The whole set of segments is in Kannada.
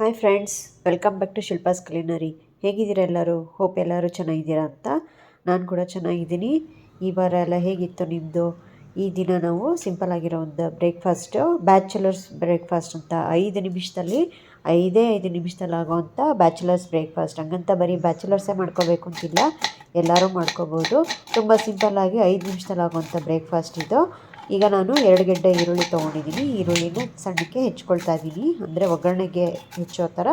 Hi friends welcome back to Shilpa's culinary ಹೇಗಿದ್ದೀರಾ ಎಲ್ಲರೂ? ಹೋಪ್ ಎಲ್ಲರೂ ಚೆನ್ನಾಗಿದ್ದೀರಾ ಅಂತ ನಾನು ಕೂಡ ಚೆನ್ನಾಗಿದ್ದೀನಿ. ಈ ವಾರ ಎಲ್ಲ ಹೇಗಿತ್ತು ನಿಮ್ಮದು ಈ ದಿನ ನಾವು ಸಿಂಪಲ್ ಆಗಿರೋ ಒಂದು ಬ್ರೇಕ್ಫಾಸ್ಟು ಬ್ಯಾಚುಲರ್ಸ್ ಬ್ರೇಕ್ಫಾಸ್ಟ್ ಅಂತ ಐದು ನಿಮಿಷದಲ್ಲಿ, ಐದೇ ಐದು ನಿಮಿಷದಲ್ಲಿ ಆಗೋವಂಥ ಬ್ಯಾಚುಲರ್ಸ್ ಬ್ರೇಕ್ಫಾಸ್ಟ್ ಹಂಗಂತ ಬರೀ ಬ್ಯಾಚುಲರ್ಸೇ ಮಾಡ್ಕೋಬೇಕು ಅಂತಿಲ್ಲ, ಎಲ್ಲರೂ ಮಾಡ್ಕೋಬೋದು. ತುಂಬ ಸಿಂಪಲ್ಲಾಗಿ ಐದು ನಿಮಿಷದಲ್ಲಿ ಆಗೋವಂಥ ಬ್ರೇಕ್ಫಾಸ್ಟ್ ಇದು. ಈಗ ನಾನು ಎರಡು ಗೆಡ್ಡೆ ಈರುಳ್ಳಿ ತೊಗೊಂಡಿದ್ದೀನಿ. ಈರುಳ್ಳಿನ ಸಣ್ಣಕ್ಕೆ ಹೆಚ್ಕೊಳ್ತಾ ಇದ್ದೀನಿ. ಅಂದರೆ ಒಗ್ಗರಣೆಗೆ ಹೆಚ್ಚೋ ಥರ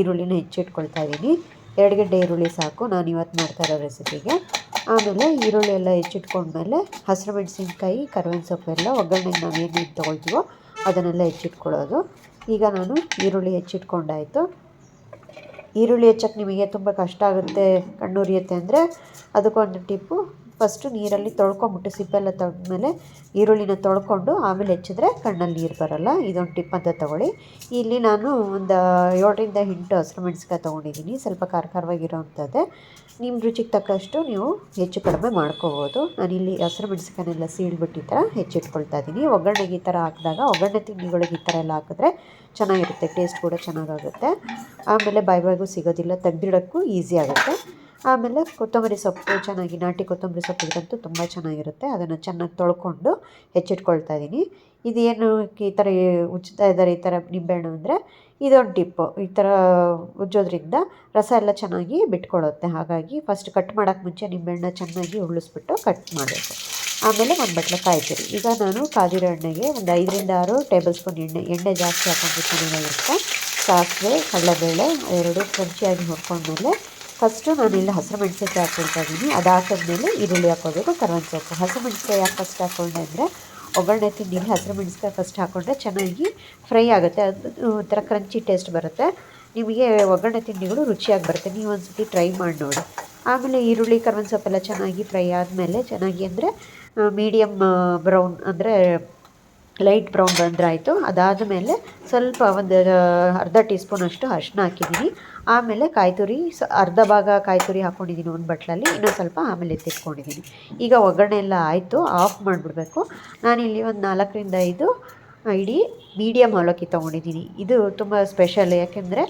ಈರುಳ್ಳಿನ ಹೆಚ್ಚಿಟ್ಕೊಳ್ತಾ ಇದ್ದೀನಿ. ಎರಡು ಗೆಡ್ಡೆ ಈರುಳ್ಳಿ ಸಾಕು. ನಾನು ಇವತ್ತು ಮಾಡ್ತಾ ಇರೋ ರೆಸಿಪಿಗೆ. ಆಮೇಲೆ ಈರುಳ್ಳಿ ಎಲ್ಲ ಹೆಚ್ಚಿಟ್ಕೊಂಡ್ಮೇಲೆ ಹಸಿರು ಮೆಣಸಿನ್ಕಾಯಿ ಕರ್ಬೇವಿನ ಸೊಪ್ಪು ಎಲ್ಲ ಒಗ್ಗರಣೆಗೆ ನಾವು ಏನೇನು ತೊಗೊಳ್ತೀವೋ ಅದನ್ನೆಲ್ಲ ಹೆಚ್ಚಿಟ್ಕೊಳ್ಳೋದು. ಈಗ ನಾನು ಈರುಳ್ಳಿ ಹೆಚ್ಚಿಟ್ಕೊಂಡಾಯಿತು. ಈರುಳ್ಳಿ ಹೆಚ್ಚಕ್ಕೆ ನಿಮಗೆ ತುಂಬ ಕಷ್ಟ ಆಗುತ್ತೆ ಕಣ್ಣುರಿಯುತ್ತೆ ಅಂದರೆ, ಅದಕ್ಕೊಂದು ಟಿಪ್ಪು ಫಸ್ಟು ನೀರಲ್ಲಿ ತೊಳ್ಕೊಂಬಿಟ್ಟು ಸಿಪ್ಪೆಲ್ಲ ತೆಗೆದ್ಮೇಲೆ ಈರುಳ್ಳಿನ ತೊಳ್ಕೊಂಡು ಆಮೇಲೆ ಹೆಚ್ಚಿದ್ರೆ ಕಣ್ಣಲ್ಲಿ ನೀರು ಬರೋಲ್ಲ. ಇದೊಂದು ಟಿಪ್ ಅಂತ ತೊಗೊಳ್ಳಿ. ಇಲ್ಲಿ ನಾನು ಒಂದು ಏಳರಿಂದ ಎಂಟು ಹಸಿರು ಮೆಣಸಿಕಾಯಿ ತೊಗೊಂಡಿದ್ದೀನಿ. ಸ್ವಲ್ಪ ಖಾರ ಖಾರವಾಗಿರೋವಂಥದ್ದೇ ನಿಮ್ಮ ರುಚಿಗೆ ತಕ್ಕಷ್ಟು ನೀವು ಹೆಚ್ಚು ಕಡಿಮೆ ಮಾಡ್ಕೋಬೋದು. ನಾನಿಲ್ಲಿ ಹಸಿರು ಮೆಣಸಿಕಾಯಿನೆಲ್ಲ ಸೀಳ್ಬಿಟ್ಟು ಈ ಥರ ಹೆಚ್ಚಿಟ್ಕೊಳ್ತಾ ಇದ್ದೀನಿ. ಒಗ್ಗರಣೆಗೆ ಈ ಥರ ಹಾಕಿದಾಗ, ಒಗ್ಗರಣೆ ತಿಂಡಿಗಳಿಗೆ ಈ ಥರ ಎಲ್ಲ ಹಾಕಿದ್ರೆ ಚೆನ್ನಾಗಿರುತ್ತೆ, ಟೇಸ್ಟ್ ಕೂಡ ಚೆನ್ನಾಗಾಗುತ್ತೆ. ಆಮೇಲೆ ಬಾಯ್ ಬಾಯ್ಗೂ ಸಿಗೋದಿಲ್ಲ, ತೆಗ್ದಿಡೋಕ್ಕೂ ಈಸಿ ಆಗುತ್ತೆ. ಆಮೇಲೆ ಕೊತ್ತಂಬರಿ ಸೊಪ್ಪು, ಚೆನ್ನಾಗಿ ನಾಟಿ ಕೊತ್ತಂಬರಿ ಸೊಪ್ಪು ಇದ್ರಂತೂ ತುಂಬ ಚೆನ್ನಾಗಿರುತ್ತೆ. ಅದನ್ನು ಚೆನ್ನಾಗಿ ತೊಳ್ಕೊಂಡು ಹೆಚ್ಚಿಟ್ಕೊಳ್ತಾ ಇದ್ದೀನಿ ಇದೇನು ಈ ಥರ ಉಜ್ತಾ ಇದ್ದಾರೆ ಈ ಥರ ನಿಂಬೆಹಣ್ಣು ಅಂದರೆ ಇದೊಂದು ಟಿಪ್ಪು. ಈ ಥರ ಉಜ್ಜೋದ್ರಿಂದ ರಸ ಎಲ್ಲ ಚೆನ್ನಾಗಿ ಬಿಟ್ಕೊಳ್ಳುತ್ತೆ ಹಾಗಾಗಿ ಫಸ್ಟ್ ಕಟ್ ಮಾಡೋಕ್ಕೆ ಮುಂಚೆ ನಿಂಬೆಹಣ್ಣ ಚೆನ್ನಾಗಿ ಉಳಿಸ್ಬಿಟ್ಟು ಕಟ್ ಮಾಡಬೇಕು. ಆಮೇಲೆ ಒಂದು ಬಟ್ಲೆ ಕಾಯ್ತೀರಿ ಈಗ ನಾನು ಕಾದಿರೋ ಎಣ್ಣೆಗೆ ಒಂದು ಐದರಿಂದ ಆರು ಟೇಬಲ್ ಸ್ಪೂನ್ ಎಣ್ಣೆ ಎಣ್ಣೆ ಜಾಸ್ತಿ ಹಾಕೊಂಡು ಚೆನ್ನಾಗಿರುತ್ತೆ ಸಾಸಿವೆ, ಕಡಲೆಬೇಳೆ, ಎರಡು ಕ್ರಂಚಿಯಾಗಿ ಹುರ್ಕೊಂಡ್ಮೇಲೆ ಫಸ್ಟು ನಾನು ಇಲ್ಲಿ ಹಸಿರು ಮೆಣಸಿನ್ಕಾಯಿ ಹಾಕ್ಕೊಳ್ತಾ ಇದ್ದೀನಿ. ಅದು ಹಾಕಿದ್ಮೇಲೆ ಈರುಳ್ಳಿ ಹಾಕೋಬೇಕು ಕರ್ಬೇವಿನ ಸೊಪ್ಪು ಹಸಿರು ಯಾಕೆ ಫಸ್ಟ್ ಹಾಕ್ಕೊಂಡೆ ಅಂದರೆ ಒಗ್ಗರಣೆ ತಿಂಡಿಲಿ ಹಸಿರು ಫಸ್ಟ್ ಹಾಕ್ಕೊಂಡ್ರೆ ಚೆನ್ನಾಗಿ ಫ್ರೈ ಆಗುತ್ತೆ. ಅದು ಒಂಥರ ಕ್ರಂಚಿ ಟೇಸ್ಟ್ ಬರುತ್ತೆ. ನಿಮಗೆ ಒಗ್ಗರಣೆ ತಿಂಡಿಗಳು ರುಚಿಯಾಗಿ ಬರುತ್ತೆ. ನೀವು ಒಂದು ಸತಿ ಟ್ರೈ ಮಾಡಿ ನೋಡಿ. ಆಮೇಲೆ ಈರುಳ್ಳಿ ಕರ್ಬೇವಿನ ಸೊಪ್ಪೆಲ್ಲ ಚೆನ್ನಾಗಿ ಫ್ರೈ ಆದಮೇಲೆ ಚೆನ್ನಾಗಿ ಅಂದರೆ ಮೀಡಿಯಮ್ ಬ್ರೌನ್ ಅಂದರೆ ಲೈಟ್ ಬ್ರೌನ್ ಬಂದರೆ ಆಯಿತು ಅದಾದ ಮೇಲೆ ಸ್ವಲ್ಪ ಒಂದು ಅರ್ಧ ಟೀ ಸ್ಪೂನಷ್ಟು ಅರಿಶಿನ ಹಾಕಿದ್ದೀನಿ ಆಮೇಲೆ ಕಾಯಿ ತುರಿ ಸ, ಅರ್ಧ ಭಾಗ ಕಾಯಿ ತುರಿ ಹಾಕ್ಕೊಂಡಿದ್ದೀನಿ ಒಂದು ಬಟ್ಲಲ್ಲಿ, ಇನ್ನೊಂದು ಸ್ವಲ್ಪ ಆಮೇಲೆ ಎತ್ತಿಟ್ಕೊಂಡಿದ್ದೀನಿ ಈಗ ಒಗ್ಗರಣೆ ಎಲ್ಲ ಆಯಿತು, ಆಫ್ ಮಾಡಿಬಿಡ್ಬೇಕು. ನಾನಿಲ್ಲಿ ಒಂದು ನಾಲ್ಕರಿಂದ ಐದು ಇಡೀ ಮೀಡಿಯಮ್ ಅವಲಕ್ಕಿ ತೊಗೊಂಡಿದ್ದೀನಿ. ಇದು ತುಂಬ ಸ್ಪೆಷಲ್ ಯಾಕೆಂದರೆ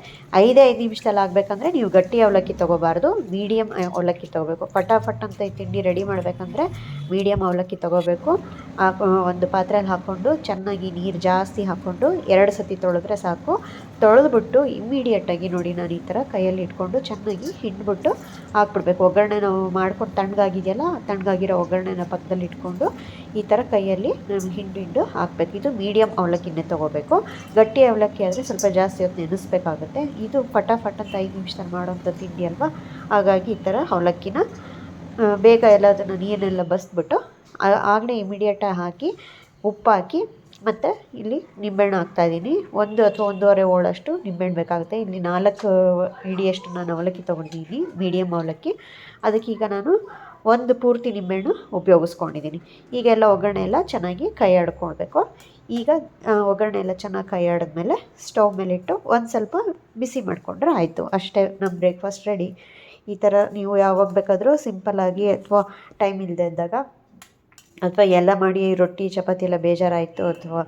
ಐದೇ ಐದು ನಿಮಿಷದಲ್ಲಿ ಆಗಬೇಕಂದ್ರೆ ನೀವು ಗಟ್ಟಿ ಅವಲಕ್ಕಿ ತೊಗೋಬಾರ್ದು ಮೀಡಿಯಮ್ ಅವಲಕ್ಕಿ ತೊಗೋಬೇಕು. ಫಟಾಫಟ್ ಅಂತ ತಿಂಡಿ ರೆಡಿ ಮಾಡಬೇಕಂದ್ರೆ ಮೀಡಿಯಮ್ ಅವಲಕ್ಕಿ ತೊಗೋಬೇಕು. ಒಂದು ಪಾತ್ರೆಯಲ್ಲಿ ಹಾಕ್ಕೊಂಡು ಚೆನ್ನಾಗಿ ನೀರು ಜಾಸ್ತಿ ಹಾಕ್ಕೊಂಡು ಎರಡು ಸತಿ ತೊಳೆದ್ರೆ ಸಾಕು. ತೊಳೆದ್ಬಿಟ್ಟು ಇಮ್ಮಿಡಿಯೇಟಾಗಿ ನೋಡಿ ನಾನು ಈ ಥರ ಕೈಯಲ್ಲಿ ಇಟ್ಕೊಂಡು ಚೆನ್ನಾಗಿ ಹಿಂಡ್ಬಿಟ್ಟು ಹಾಕ್ಬಿಡ್ಬೇಕು. ಒಗ್ಗರಣೆ ನಾವು ಮಾಡ್ಕೊಂಡು ತಣ್ಣಗಾಗಿದೆಯಲ್ಲ ತಣ್ಣಗಾಗಿರೋ ಒಗ್ಗರಣೆನ ಪಕ್ಕದಲ್ಲಿ ಇಟ್ಕೊಂಡು ಈ ಥರ ಕೈಯಲ್ಲಿ ನಾನು ಹಿಂಡು ಹಿಂಡು ಹಾಕಬೇಕು. ಇದು ಮೀಡಿಯಮ್ ಅವಲಕ್ಕಿನೇ ತೊಗೋಬೇಕು. ಗಟ್ಟಿ ಅವಲಕ್ಕಿ ಆದರೆ ಸ್ವಲ್ಪ ಜಾಸ್ತಿ ಹೊತ್ತು ನೆನೆಸ್ಬೇಕಾಗುತ್ತೆ. ಇದು ಫಟಾಫಟ್ ಅಂತ ಐದು ನಿಮಿಷದಲ್ಲಿ ಮಾಡೋಂಥ ತಿಂಡಿ ಅಲ್ವಾ? ಹಾಗಾಗಿ ಈ ಥರ ಅವಲಕ್ಕಿನ ಬೇಗ ಎಲ್ಲ ಅದನ್ನು ನೀರನ್ನೆಲ್ಲ ಬಸ್ಬಿಟ್ಟು ಆಗಲೇ ಇಮಿಡಿಯೇಟಾಗಿ ಹಾಕಿ ಉಪ್ಪು ಹಾಕಿ ಮತ್ತು ಇಲ್ಲಿ ನಿಂಬೆಹಣ್ಣು ಹಾಕ್ತಾಯಿದ್ದೀನಿ ಒಂದು ಅಥವಾ ಒಂದೂವರೆ ಹೋಳಷ್ಟು ನಿಂಬೆಹಣ್ಣು ಬೇಕಾಗುತ್ತೆ. ಇಲ್ಲಿ ನಾಲ್ಕು ಹಿಡಿಯಷ್ಟು ನಾನು ಅವಲಕ್ಕಿ ತೊಗೊಂಡಿದ್ದೀನಿ ಮೀಡಿಯಮ್ ಅವಲಕ್ಕಿ. ಅದಕ್ಕೀಗ ನಾನು ಒಂದು ಪೂರ್ತಿ ನಿಂಬೆಹಣ್ಣು ಉಪಯೋಗಿಸ್ಕೊಂಡಿದ್ದೀನಿ. ಈಗೆಲ್ಲ ಒಗ್ಗರಣೆ ಎಲ್ಲ ಚೆನ್ನಾಗಿ ಕೈ ಆಡ್ಕೊಳ್ಬೇಕು. ಈಗ ಒಗ್ಗರಣೆ ಎಲ್ಲ ಚೆನ್ನಾಗಿ ಕೈ ಆಡಿದ್ಮೇಲೆ ಸ್ಟವ್ ಮೇಲಿಟ್ಟು ಒಂದು ಸ್ವಲ್ಪ ಬಿಸಿ ಮಾಡಿಕೊಂಡ್ರೆ ಆಯಿತು. ಅಷ್ಟೇ ನಮ್ಮ ಬ್ರೇಕ್ಫಾಸ್ಟ್ ರೆಡಿ ಈ ಥರ ನೀವು ಯಾವಾಗ ಬೇಕಾದರೂ ಸಿಂಪಲ್ಲಾಗಿ ಅಥವಾ ಟೈಮ್ ಇಲ್ಲದೆ ಇದ್ದಾಗ ಅಥವಾ ಎಲ್ಲ ಮಾಡಿ ರೊಟ್ಟಿ, ಚಪಾತಿ ಎಲ್ಲ ಬೇಜಾರಾಯಿತು ಅಥವಾ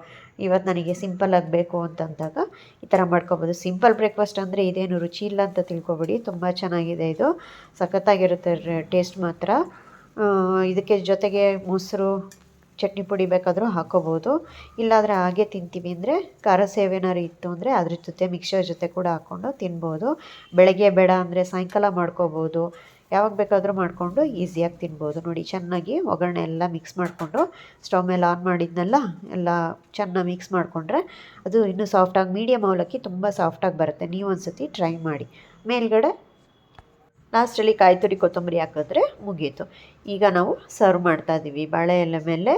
ಇವತ್ತು ನನಗೆ ಸಿಂಪಲ್ ಆಗಬೇಕು ಅಂತಂದಾಗ ಈ ಥರ ಮಾಡ್ಕೊಬೋದು. ಸಿಂಪಲ್ ಬ್ರೇಕ್ಫಾಸ್ಟ್ ಅಂದರೆ ಇದೇನು ರುಚಿ ಇಲ್ಲ ಅಂತ ತಿಳ್ಕೊಬೇಡಿ. ತುಂಬ ಚೆನ್ನಾಗಿದೆ ಇದು. ಸಖತ್ತಾಗಿರುತ್ತೆ ಟೇಸ್ಟ್ ಮಾತ್ರ. ಇದಕ್ಕೆ ಜೊತೆಗೆ ಮೊಸರು, ಚಟ್ನಿ ಪುಡಿ ಬೇಕಾದರೂ ಹಾಕೋಬೋದು. ಇಲ್ಲಾದರೆ ಹಾಗೆ ತಿಂತೀವಿ ಅಂದರೆ ಖಾರ ಸೇವೇನಾರು ಇತ್ತು ಅಂದರೆ ಅದ್ರ ಜೊತೆ ಮಿಕ್ಸರ್ ಜೊತೆ ಕೂಡ ಹಾಕ್ಕೊಂಡು ತಿನ್ಬೋದು. ಬೆಳಗ್ಗೆ ಬೇಡ ಅಂದರೆ ಸಾಯಂಕಾಲ ಮಾಡ್ಕೋಬೋದು. ಯಾವಾಗ ಬೇಕಾದರೂ ಮಾಡಿಕೊಂಡು ಈಸಿಯಾಗಿ ತಿನ್ಬೋದು. ನೋಡಿ, ಚೆನ್ನಾಗಿ ಒಗ್ಗರಣೆ ಎಲ್ಲ ಮಿಕ್ಸ್ ಮಾಡಿಕೊಂಡು ಸ್ಟವ್ ಮೇಲೆ ಆನ್ ಮಾಡಿದ್ನೆಲ್ಲ, ಎಲ್ಲ ಚೆನ್ನಾಗಿ ಮಿಕ್ಸ್ ಮಾಡಿಕೊಂಡ್ರೆ ಅದು ಇನ್ನೂ ಸಾಫ್ಟಾಗಿ ಮೀಡಿಯಮ್ ಅವಲಕ್ಕಿ ತುಂಬ ಸಾಫ್ಟಾಗಿ ಬರುತ್ತೆ. ನೀವು ಒಂದು ಸತಿ ಟ್ರೈ ಮಾಡಿ. ಮೇಲ್ಗಡೆ ಲಾಸ್ಟಲ್ಲಿ ಕಾಯಿ ತುರಿ ಕೊತ್ತಂಬರಿ ಹಾಕಿದ್ರೆ ಮುಗೀತು. ಈಗ ನಾವು ಸರ್ವ್ ಮಾಡ್ತಾ ಇದ್ದೀವಿ ಬಾಳೆ ಎಲೆ ಮೇಲೆ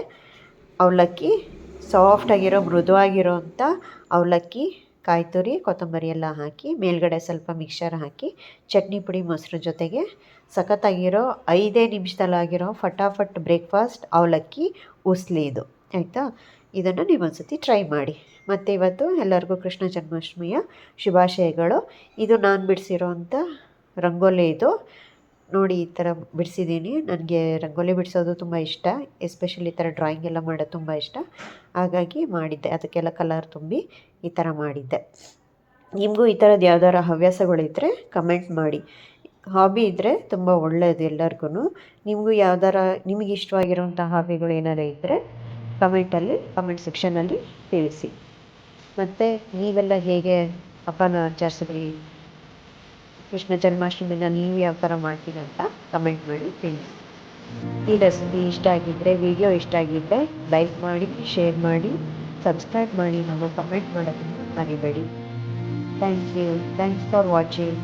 ಅವಲಕ್ಕಿ ಸಾಫ್ಟಾಗಿರೋ ಮೃದುವಾಗಿರೋ ಅಂಥ ಅವಲಕ್ಕಿ ಕಾಯಿ ತುರಿ ಕೊತ್ತಂಬರಿ ಎಲ್ಲ ಹಾಕಿ, ಮೇಲ್ಗಡೆ ಸ್ವಲ್ಪ ಮಿಕ್ಸರ್ ಹಾಕಿ, ಚಟ್ನಿ ಪುಡಿ ಮೊಸರು ಜೊತೆಗೆ ಸಖತ್ತಾಗಿರೋ ಐದೇ ನಿಮಿಷದಲ್ಲಾಗಿರೋ ಫಟಾಫಟ್ ಬ್ರೇಕ್ಫಾಸ್ಟ್ ಅವಲಕ್ಕಿ ಉಸ್ಲಿ ಇದು. ಆಯಿತಾ? ಇದನ್ನು ನೀವು ಸತಿ ಟ್ರೈ ಮಾಡಿ. ಮತ್ತು ಇವತ್ತು ಎಲ್ಲರಿಗೂ ಕೃಷ್ಣ ಜನ್ಮಾಷ್ಟಮಿಯ ಶುಭಾಶಯಗಳು. ಇದು ನಾನು ಬಿಡಿಸಿರೋಂಥ ರಂಗೋಲಿ ಇದು. ನೋಡಿ ಈ ಥರ ಬಿಡಿಸಿದ್ದೀನಿ. ನನಗೆ ರಂಗೋಲಿ ಬಿಡಿಸೋದು ತುಂಬ ಇಷ್ಟ. ಎಸ್ಪೆಷಲಿ ಈ ಥರ ಡ್ರಾಯಿಂಗ್ ಎಲ್ಲ ಮಾಡೋದು ತುಂಬ ಇಷ್ಟ. ಹಾಗಾಗಿ ಮಾಡಿದ್ದೆ. ಅದಕ್ಕೆಲ್ಲ ಕಲರ್ ತುಂಬಿ ಈ ಥರ ಮಾಡಿದ್ದೆ. ನಿಮಗೂ ಈ ಥರದ್ದು ಯಾವ್ದಾರ ಹವ್ಯಾಸಗಳಿದ್ದರೆ ಕಮೆಂಟ್ ಮಾಡಿ. ಹಾಬಿ ಇದ್ದರೆ ತುಂಬ ಒಳ್ಳೆಯದು ಎಲ್ಲರಿಗೂ ನಿಮಗೂ ಯಾವ್ದಾರ ನಿಮಗೆ ಇಷ್ಟವಾಗಿರುವಂಥ ಹಾಬಿಗಳು ಏನಾರು ಇದ್ದರೆ ಕಮೆಂಟಲ್ಲಿ, ಕಮೆಂಟ್ ಸೆಕ್ಷನಲ್ಲಿ ತಿಳಿಸಿ. ಮತ್ತು ನೀವೆಲ್ಲ ಹೇಗೆ ಹಬ್ಬನ ಆಚರಿಸಿದ್ರಿ ಕೃಷ್ಣ ಜನ್ಮಾಷ್ಟಮಿನ ನೀವು ಯಾವ ಥರ ಮಾಡ್ತೀರಿ ಅಂತ ಕಮೆಂಟ್ ಮಾಡಿ ತಿಳಿಸಿ. ಈ ರೆಸಿಪಿ ಇಷ್ಟ ಆಗಿದ್ದರೆ ವಿಡಿಯೋ ಇಷ್ಟ ಆಗಿದ್ದರೆ ಲೈಕ್ ಮಾಡಿ ಶೇರ್ ಮಾಡಿ ಸಬ್ಸ್ಕ್ರೈಬ್ ಮಾಡಿ ನಾವು ಕಮೆಂಟ್ ಮಾಡೋದನ್ನು ಮರಿಬೇಡಿ. Thank you thanks for watching